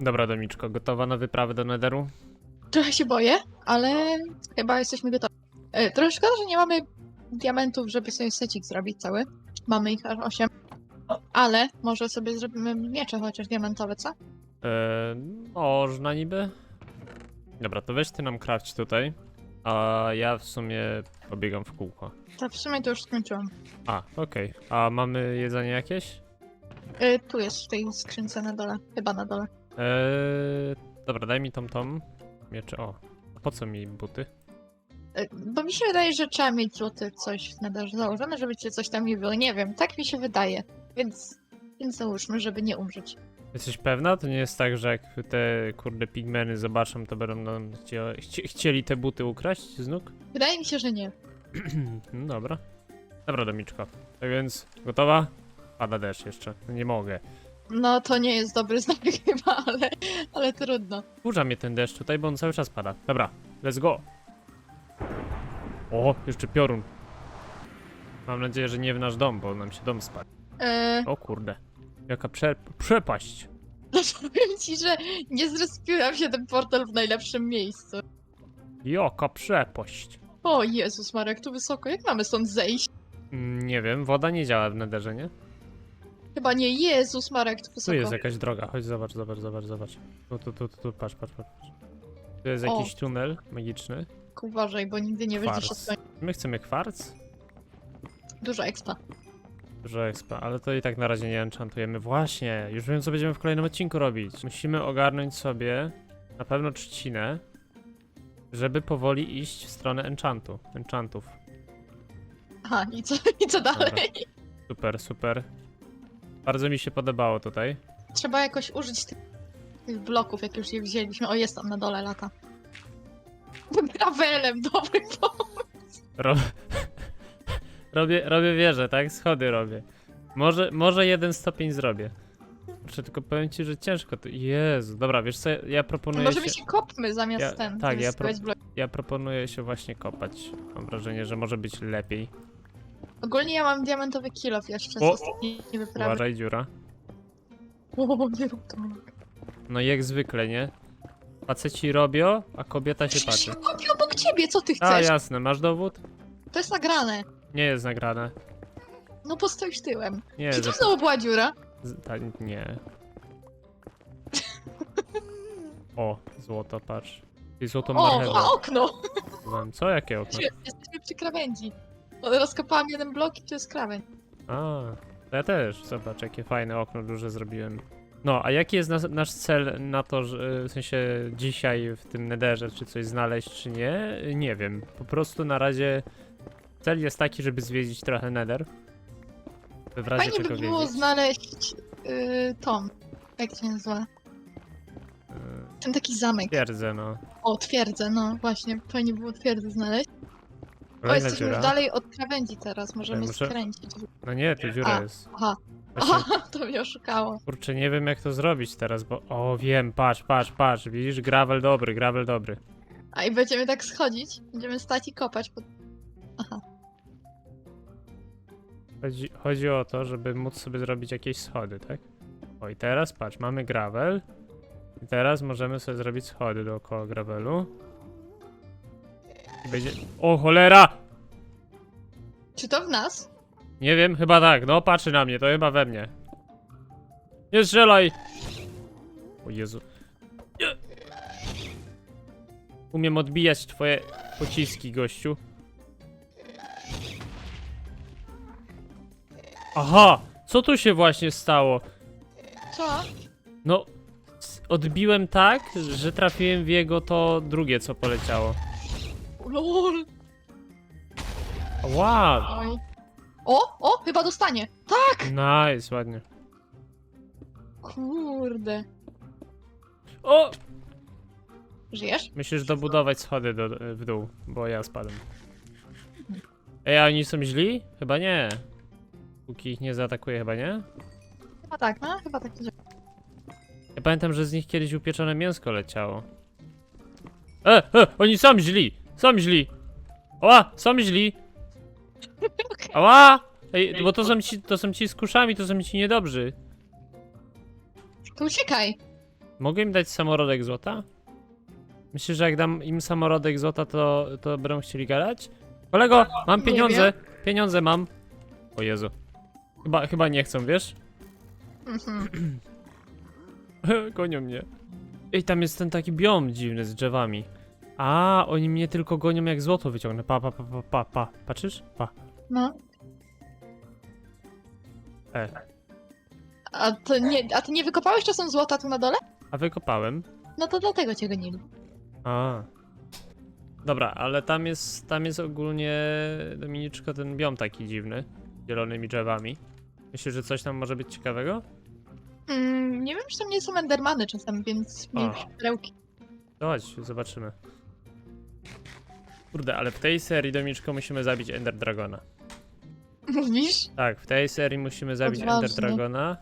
Dobra, Domiczko, gotowa na wyprawę do Netheru? Trochę się boję, ale chyba jesteśmy gotowi. E, trochę szkoda, że nie mamy diamentów, żeby sobie secik zrobić cały. Mamy ich aż 8. Ale może sobie zrobimy miecze chociaż diamentowe, co? Eee, można niby. Dobra, to weź ty nam krawć tutaj, a ja w sumie pobiegam w kółko. To w sumie to już skończyłam. A, okej. A mamy jedzenie jakieś? E, tu jest w tej skrzynce na dole. Chyba na dole. Eee, dobra, daj mi tą tą. Miecze, o. A po co mi buty? E, bo mi się wydaje, że trzeba mieć złoty coś w nadarze założone, żeby cię coś tam nie było. Nie wiem, tak mi się wydaje. Więc, więc załóżmy, żeby nie umrzeć. Jesteś pewna? To nie jest tak, że jak te kurde pigmeny zobaczą, to będą nam chcie, chcieli te buty ukraść z nóg? Wydaje mi się, że nie. no dobra. Dobra, Domiczko. Tak więc, gotowa? Pada deszcz jeszcze. Nie mogę. No to nie jest dobry znak chyba, ale, ale trudno. Burza mnie ten deszcz tutaj, bo on cały czas pada. Dobra, let's go. O, jeszcze piorun. Mam nadzieję, że nie w nasz dom, bo nam się dom spadł. E, O kurde. Jaka prze przepaść. no powiem ci, że nie zrespiłam się ten portal w najlepszym miejscu. Jaka przepaść. O Jezus Marek, tu wysoko, jak mamy stąd zejść? Mm, Nie wiem, woda nie działa w nederze, nie? Chyba nie, Jezus Marek, tu Tu wysoko. jest jakaś droga, chodź zobacz, zobacz, zobacz, zobacz. Tu, tu, tu, tu, tu patrz, patrz, patrz. Tu jest O. jakiś tunel magiczny. Uważaj, bo nigdy nie wiesz, gdzie się Kwarc. skończy. My chcemy kwarc? Dużo expa. Dużo expa, ale to i tak na razie nie enchantujemy. Właśnie, już wiem co będziemy w kolejnym odcinku robić. Musimy ogarnąć sobie na pewno trzcinę, żeby powoli iść w stronę enchantu, enchantów. Aha, i co, i co dalej? Super, super. Bardzo mi się podobało tutaj. Trzeba jakoś użyć tych, tych bloków, jak już je wzięliśmy. O, jest tam na dole lata. Gravelem, dobry pomysł. Ro... robię, robię wieżę, tak? Schody robię. Może, może jeden stopień zrobię. Muszę tylko powiem ci, że ciężko to. Jezu, dobra, wiesz co, ja proponuję Może my się... się kopmy zamiast Ja- ten. tak, ja blok. Ja proponuję się właśnie kopać. Mam wrażenie, że może być lepiej. Ogólnie ja mam diamentowy kilof jeszcze z O! ostatniej wyprawy. Uważaj, dziura. O, nie rób to. No jak zwykle, nie? Faceci robią, a kobieta się patrzy. Przecież kopię obok ciebie, co ty A, chcesz? jasne, masz dowód? To jest nagrane. Nie jest nagrane. No postoisz tyłem. Nie, Czy to znowu była dziura? z- Ta, nie. O, złoto, patrz. I złotą O, marchewę. a okno! Mam. Co, jakie okno? Jesteśmy przy krawędzi. Rozkopałam jeden blok i to jest krawędź. A, to ja też. Zobacz, jakie fajne okno duże zrobiłem. No, a jaki jest nas, nasz cel na to, że w sensie dzisiaj w tym nederze, czy coś znaleźć, czy nie? Nie wiem. Po prostu na razie cel jest taki, żeby zwiedzić trochę neder. W razie Fajnie czego by było wiedzieć. znaleźć yy, Tom. Jak to się nazywa? Yy, Ten taki zamek. Twierdzę, no. O, twierdzę, no właśnie. Fajnie było twierdzę znaleźć. O, Kolejna jesteśmy dziura. już dalej od krawędzi teraz. Możemy muszę- skręcić. No nie, tu dziura A. jest. Aha, Właśnie, aha, to mnie oszukało. kurczę, nie wiem jak to zrobić teraz, bo... O, wiem, patrz, patrz, patrz. Widzisz, gravel dobry, gravel dobry. A i będziemy tak schodzić? Będziemy stać i kopać. Pod... Aha. Chodzi, chodzi o to, żeby móc sobie zrobić jakieś schody, tak? O i teraz patrz, mamy gravel. I teraz możemy sobie zrobić schody dookoła gravelu. Będzie... O cholera! Czy to w nas? Nie wiem, chyba tak. No patrzy na mnie, to chyba we mnie. Nie strzelaj! O Jezu. Nie. Umiem odbijać twoje pociski, gościu. Aha! Co tu się właśnie stało? Co? No, odbiłem tak, że trafiłem w jego to drugie, co poleciało. Lol. Wow! Oj. O, o, chyba dostanie. Tak! Nice, ładnie. Kurde. O! Żyjesz? Musisz dobudować schody do, w dół, bo ja spadłem. Ej, a oni są źli? Chyba nie. Póki ich nie zaatakuje, chyba nie? Chyba tak, no, chyba tak. Ja pamiętam, że z nich kiedyś upieczone mięsko leciało. E, e, oni są źli! Są źli! Ała, są źli! Ała! Ej, bo to są ci, to są ci z kuszami, to są ci niedobrzy. To uciekaj. Mogę im dać samorodek złota? Myślisz, że jak dam im samorodek złota, to, to będą chcieli gadać? Kolego, mam pieniądze! Pieniądze mam. O Jezu. Chyba, chyba nie chcą, wiesz? Mhm. Gonią mnie. Ej, tam jest ten taki biom dziwny z drzewami. A, oni mnie tylko gonią jak złoto wyciągnę. Pa, pa, pa, pa, pa, pa. Patrzysz? Pa. No. E. A, to nie, a ty nie wykopałeś czasem złota tu na dole? A wykopałem. No to dlatego cię gonili. A. Dobra, ale tam jest, tam jest ogólnie, Dominiczko, ten biom taki dziwny. z Zielonymi drzewami. Myślisz, że coś tam może być ciekawego? Mm, nie wiem, czy tam nie są endermany czasem, więc O. nie perełki. To chodź, zobaczymy. Kurde, ale w tej serii, Dominiczko, musimy zabić Ender Dragona. Mówisz? Tak, w tej serii musimy zabić Ender Odważnie. Dragona.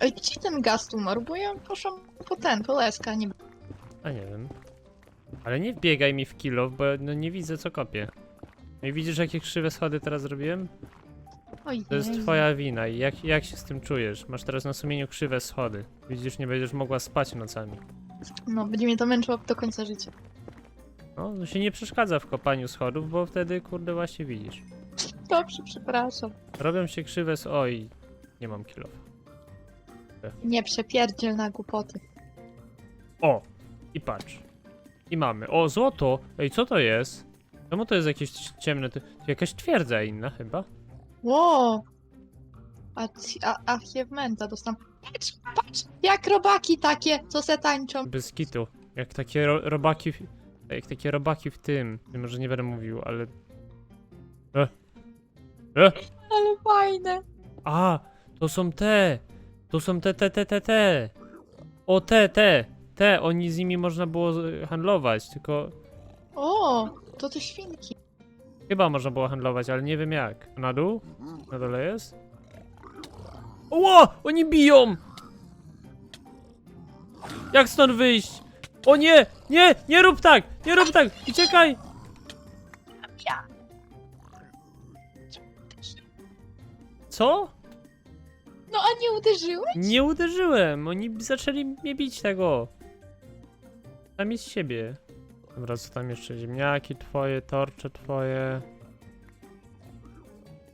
Ej, gdzie ten gaz umarł? Bo ja poszłam po ten, po leska, nie A nie wiem. Ale nie wbiegaj mi w kilo, bo no nie widzę co kopię. No i widzisz jakie krzywe schody teraz zrobiłem? Oj, To jest twoja wina i jak, jak się z tym czujesz? Masz teraz na sumieniu krzywe schody. Widzisz, nie będziesz mogła spać nocami. No, będzie mnie to męczyło do końca życia. No, to się nie przeszkadza w kopaniu schodów, bo wtedy kurde właśnie widzisz. Dobrze, przepraszam. Robią się krzywe s... Oj, nie mam kilo. Nie przepierdziel na głupoty. O! I patrz. I mamy. O, złoto! Ej, co to jest? Czemu to jest jakieś ciemne? To jakaś twierdza inna chyba? Ło! A, a, achievementa dostam. Patrz, patrz! Jak robaki takie, co se tańczą. Bez kitu. Jak takie ro robaki. Jak takie robaki w tym. Może nie będę mówił, ale. E. E. Ale fajne. A! To są te! To są te, te, te, te, te! O, te, te! Te! Oni z nimi można było z- handlować, tylko. O, to te świnki. Chyba można było handlować, ale nie wiem jak. Na dół? Na dole jest? Ło! Oni biją! Jak stąd wyjść? O nie! Nie! Nie rób tak! Nie rób tak! Uciekaj! Co? No a nie uderzyłeś? Nie uderzyłem! Oni zaczęli mnie bić tego. Tam jest siebie. Dobra, co tam jeszcze? Ziemniaki twoje, torcze twoje.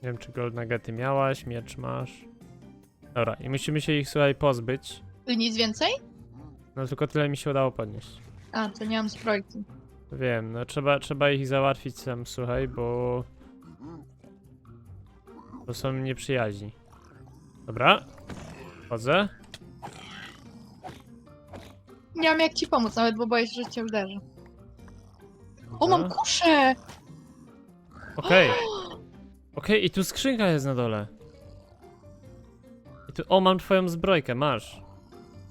Nie wiem, czy gold nuggety miałaś, miecz masz. Dobra, i musimy się ich, słuchaj, pozbyć. I nic więcej? No tylko tyle mi się udało podnieść. A, to nie mam zbrojki. Wiem, no trzeba, trzeba ich załatwić sam, słuchaj, bo... Bo są nieprzyjaźni. Dobra. Chodzę. Nie mam jak ci pomóc, nawet bo boję się, że cię uderzę. O, mam Dobra. kuszę! Okej. Okej, i tu skrzynka jest na dole. I tu, o, mam twoją zbrojkę, masz.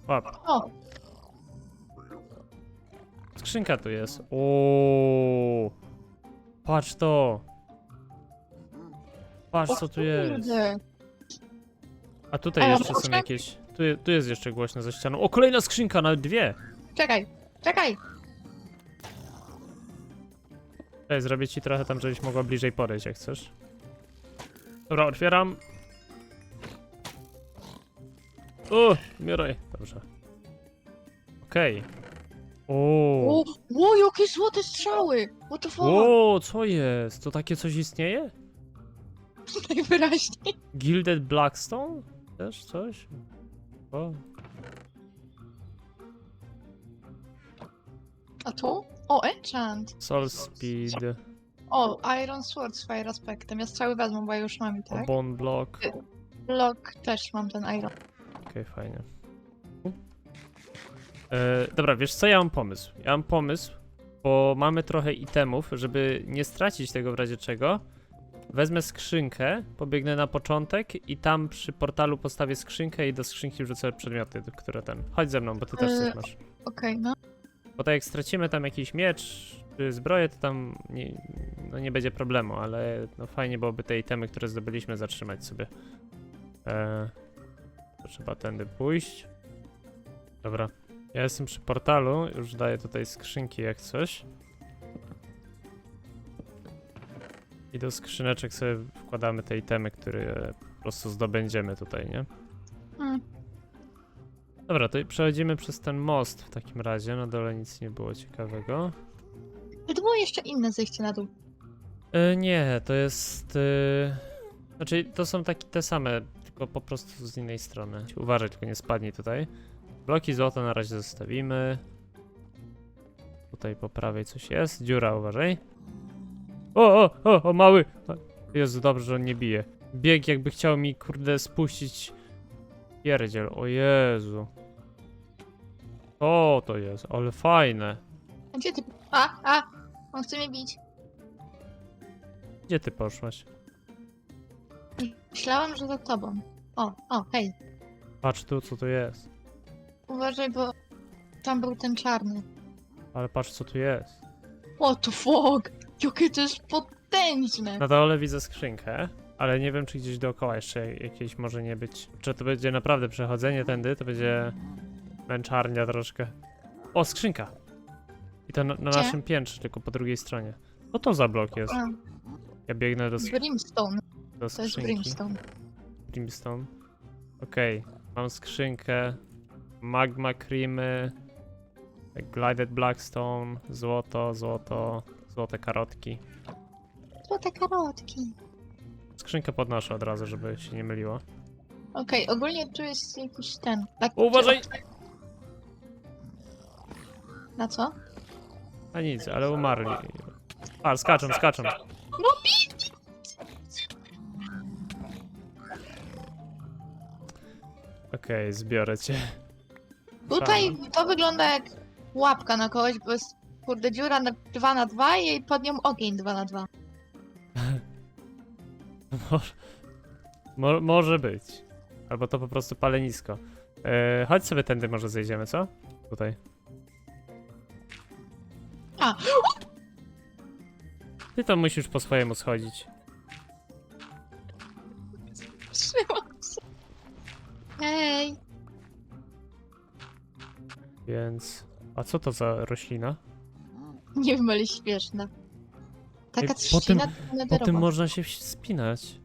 Łap. O, Skrzynka tu jest. O. Patrz to. Patrz co tu jest. kurde. A tutaj jeszcze są muszę? jakieś. Tu, je- tu jest jeszcze głośno za ścianą. O, kolejna skrzynka, nawet dwie. Czekaj, czekaj! Ej, zrobię ci trochę tam, żebyś mogła bliżej podejść, jak chcesz. Dobra, otwieram. O, umieraj. Dobrze. Okej. O. O, o, jakie złote strzały! What the fuck? O, co jest? To takie coś istnieje? Najwyraźniej. Gilded Blackstone? Też coś? O. A tu? O, enchant! Soul Speed. O, Iron Sword z Fire Aspectem. Ja strzały wezmę, bo ja już mam i O, tak. Bone Block. Block też mam ten Iron. Okej, fajnie. E, dobra, wiesz co, ja mam pomysł. Ja mam pomysł, bo mamy trochę itemów, żeby nie stracić tego w razie czego. Wezmę skrzynkę, pobiegnę na początek i tam przy portalu postawię skrzynkę i do skrzynki wrzucę przedmioty, które ten. Chodź ze mną, bo ty też E, coś masz. Okej, no. Bo tak jak stracimy tam jakiś miecz czy zbroję, to tam nie, no nie będzie problemu, ale no fajnie byłoby te itemy, które zdobyliśmy, zatrzymać sobie. E, to trzeba tędy pójść. Dobra. Ja jestem przy portalu, już daję tutaj skrzynki jak coś. I do skrzyneczek sobie wkładamy te itemy, które po prostu zdobędziemy tutaj, nie? Mm. Dobra, to przechodzimy przez ten most w takim razie. Na dole nic nie było ciekawego. To było jeszcze inne zejście na dół. E, nie, to jest. E, znaczy, to są takie te same, tylko po prostu z innej strony. Uważaj, tylko nie spadnij tutaj. Bloki złota na razie zostawimy. Tutaj po prawej coś jest. Dziura, uważaj. O, o, o, o, mały! Jezu, dobrze, że on nie bije. Bieg jakby chciał mi, kurde, spuścić pierdziel. O Jezu. O, to jest, ale fajne. A gdzie ty? A, a! On chce mnie bić. Gdzie ty poszłaś? Myślałam, że za tobą. O, o, hej. Patrz tu, co tu jest. Uważaj, bo tam był ten czarny. Ale patrz, co tu jest. What the fuck? Jakie to jest potężne! Na dole widzę skrzynkę, ale nie wiem, czy gdzieś dookoła jeszcze jakieś może nie być. Czy to będzie naprawdę przechodzenie tędy, to będzie męczarnia troszkę. O, skrzynka! I to na, na Gdzie? naszym piętrze, tylko po drugiej stronie. Co to za blok jest? A, Ja biegnę do, sk- Brimstone. do To jest skrzynki. Brimstone. Brimstone. Okej, mam skrzynkę. Magma creamy. Glided Blackstone. Złoto, złoto. Złote karotki. Złote karotki. Skrzynkę podnoszę od razu, żeby się nie myliło. Okej, ogólnie tu jest jakiś ten. Tak, Uważaj! Na co? A nic, ale umarli. A, skaczą, skaczą. No! Okej, zbiorę cię. Tutaj to wygląda jak łapka na kogoś, bo jest kurde dziura na 2 na 2 i pod nią ogień 2 na 2 Może, mo, może być. Albo to po prostu palenisko. E, chodź sobie tędy może zejdziemy, co? Tutaj. A. Ty to musisz po swojemu schodzić. Więc... A co to za roślina? Nie wiem, ale śmieszna. Taka Ej, po trzcina Po nederowa. tym można się wś- spinać.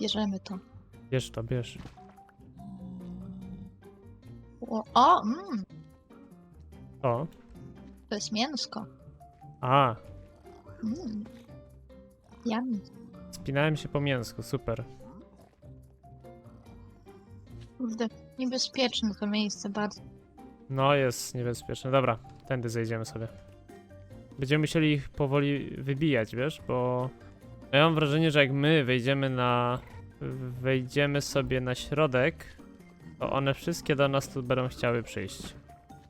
Bierzemy to. Bierz to, bierz. O, o mm, O. to jest mięsko. A, Mm. Yummy. spinałem się po mięsku, super. Kurde, niebezpieczne to miejsce bardzo. No, jest niebezpieczne. Dobra, tędy zejdziemy sobie. Będziemy musieli ich powoli wybijać, wiesz, bo ja mam wrażenie, że jak my wejdziemy na... wejdziemy sobie na środek, to one wszystkie do nas tu będą chciały przyjść.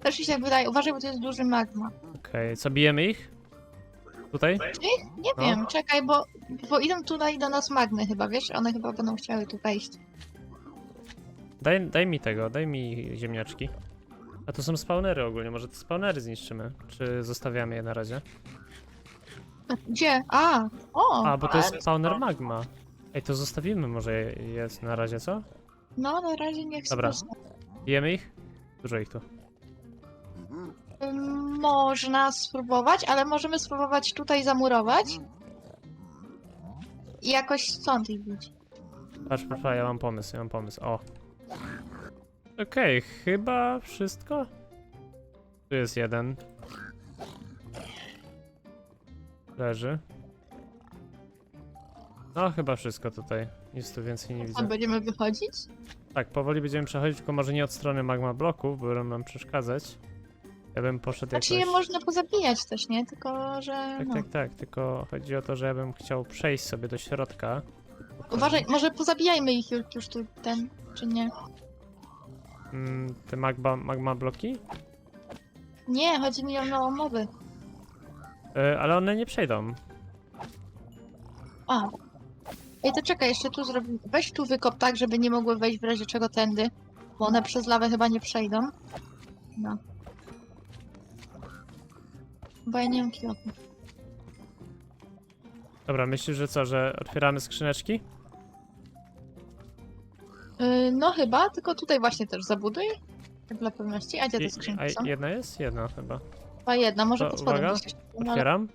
Też mi się tak wydaje, uważaj, bo to jest duży magma. Okej, co bijemy ich? Tutaj? Nie No. wiem, czekaj, bo, bo idą tutaj do nas magmy chyba, wiesz? One chyba będą chciały tu wejść. Daj, daj mi tego, daj mi ziemniaczki. A to są spawnery ogólnie, może te spawnery zniszczymy? Czy zostawiamy je na razie? Gdzie? A! O! A, bo to jest spawner magma. Ej, to zostawimy może je jest na razie, co? No, na razie niech Dobra. zostanie. Bijemy ich? Dużo ich tu. Ym, Można spróbować, ale możemy spróbować tutaj zamurować. I jakoś stąd ich bić. Patrz, patrz, patrz, ja mam pomysł, ja mam pomysł. O. Okej, chyba wszystko? Tu jest jeden. Leży. No, chyba wszystko tutaj. Nic tu więcej nie A widzę. będziemy wychodzić? Tak, powoli będziemy przechodzić, tylko może nie od strony magma bloków, bo będą nam przeszkadzać. Ja bym poszedł Znaczy jakoś... je można pozabijać też, nie? Tylko, że Tak, no. tak, tak, tylko chodzi o to, że ja bym chciał przejść sobie do środka. Uważaj, może pozabijajmy ich już, już tu ten, czy nie? Mm, te magma, magma bloki? Nie, chodzi mi o nową mowy. E, ale one nie przejdą. A. Ej, to czekaj, jeszcze tu zrobimy. Weź tu wykop tak, żeby nie mogły wejść w razie czego tędy. Bo one przez lawę chyba nie przejdą. No. Bo ja nie mam kilofu. Dobra, myślisz, że co, że otwieramy skrzyneczki? No chyba, tylko tutaj właśnie też zabuduj. Tak dla pewności. A gdzie te skrzynki są? a jedna jest? Jedna chyba. Chyba jedna, może To pod spodem uwaga, gdzieś. No, ale- Otwieram.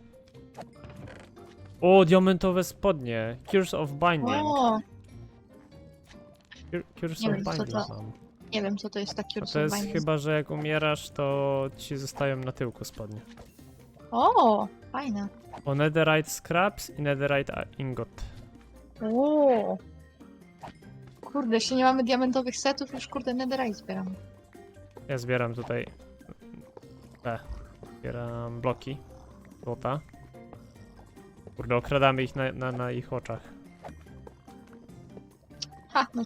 O, diamentowe spodnie. Cures of Binding. O, Cure- Cures Nie of wiem, co Binding to-. Nie wiem, co to jest taki No to jest chyba, że jak umierasz, to ci zostają na tyłku spodnie. O, fajne. O netherite scraps i netherite a- ingot. O. Kurde, jeszcze nie mamy diamentowych setów, już kurde netherite zbieram. Ja zbieram tutaj... Te. Zbieram bloki. Złota. Kurde, okradamy ich na, na, na ich oczach. Ha, no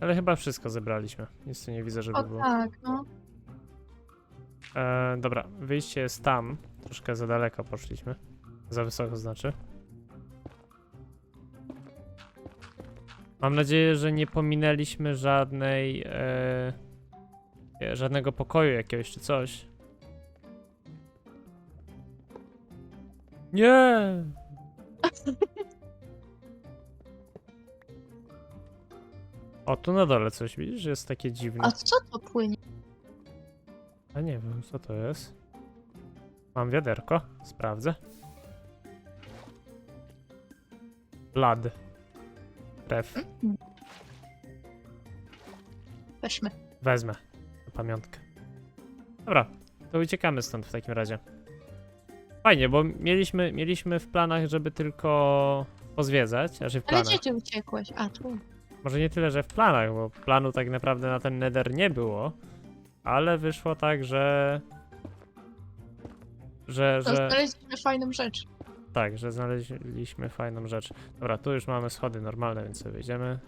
Ale chyba wszystko zebraliśmy. Nic tu nie widzę, żeby o było. tak, no. E, dobra, wyjście jest tam. Troszkę za daleko poszliśmy. Za wysoko znaczy. Mam nadzieję, że nie pominęliśmy żadnej. E, żadnego pokoju jakiegoś czy coś. Nie! O, tu na dole coś widzisz? Jest takie dziwne. A co to płynie? A nie wiem, co to jest. Mam wiaderko, sprawdzę. Blood. Krew. Weźmy. Wezmę. Na pamiątkę. Dobra, to uciekamy stąd w takim razie. Fajnie, bo mieliśmy, mieliśmy w planach, żeby tylko pozwiedzać, znaczy w Ale planach. gdzie ty uciekłeś? A, tu. Może nie tyle, że w planach, bo planu tak naprawdę na ten nether nie było, ale wyszło tak, że... Że, No, że... znaleźliśmy fajną rzecz. Tak, że znaleźliśmy fajną rzecz. Dobra, tu już mamy schody normalne, więc sobie wyjdziemy.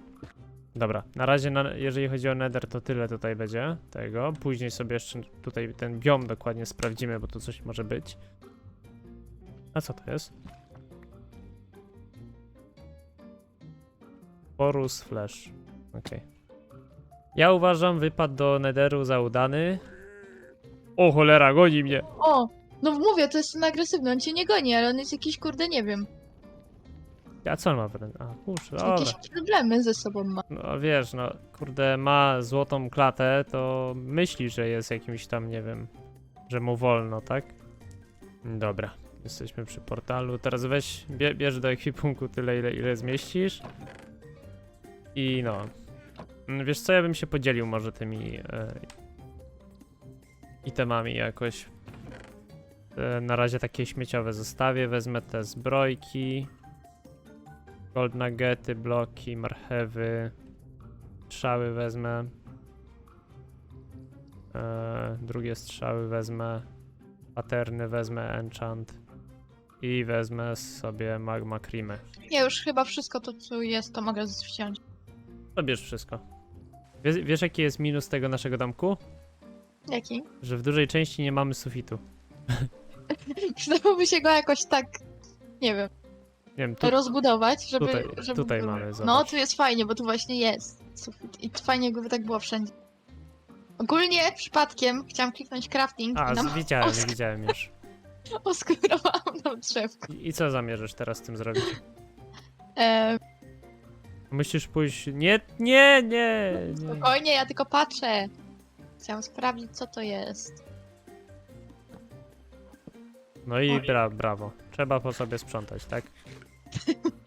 Dobra, na razie na, jeżeli chodzi o nether, to tyle tutaj będzie tego. Później sobie jeszcze tutaj ten biom dokładnie sprawdzimy, bo tu coś może być. A co to jest? Porus Flash. Okej. Ja uważam wypad do netheru za udany. O cholera, goni mnie! O! No mówię, to jest ten agresywny, on cię nie goni, ale on jest jakiś kurde, nie wiem. A co on ma w ręce? A, kurczę, dobra. Jakieś problemy ze sobą ma. No wiesz, no kurde, ma złotą klatę, to myśli, że jest jakimś tam, nie wiem, że mu wolno, tak? Dobra, jesteśmy przy portalu. Teraz weź, bie, bierz do ekwipunku tyle, ile, ile zmieścisz. I no. Mm, Wiesz co, ja bym się podzielił może tymi e, itemami jakoś. E, na razie takie śmieciowe zostawię, wezmę te zbrojki. Gold nuggety, bloki, marchewy, strzały wezmę. E, drugie strzały wezmę. Paterny wezmę, enchant. I wezmę sobie magma creamy. Nie, już chyba wszystko to, co jest, to mogę wziąć. Zabierz wszystko. Wiesz, wiesz jaki jest minus tego naszego domku? Jaki? Że w dużej części nie mamy sufitu. Przydałoby się go jakoś tak, nie wiem, Nie wiem, tu, rozbudować, żeby... tutaj- żeby tutaj był- mamy, No, zobacz. tu jest fajnie, bo tu właśnie jest sufit. I fajnie, jakby tak było wszędzie. Ogólnie przypadkiem chciałam kliknąć crafting A, i nam widziałem, osk- widziałem już. oskurowałam nam drzewko. I, I co zamierzasz teraz z tym zrobić? E, Musisz pójść... Nie, nie, nie, nie. spokojnie, ja tylko patrzę. Chciałam sprawdzić, co to jest. No i bra, brawo. Trzeba po sobie sprzątać, tak?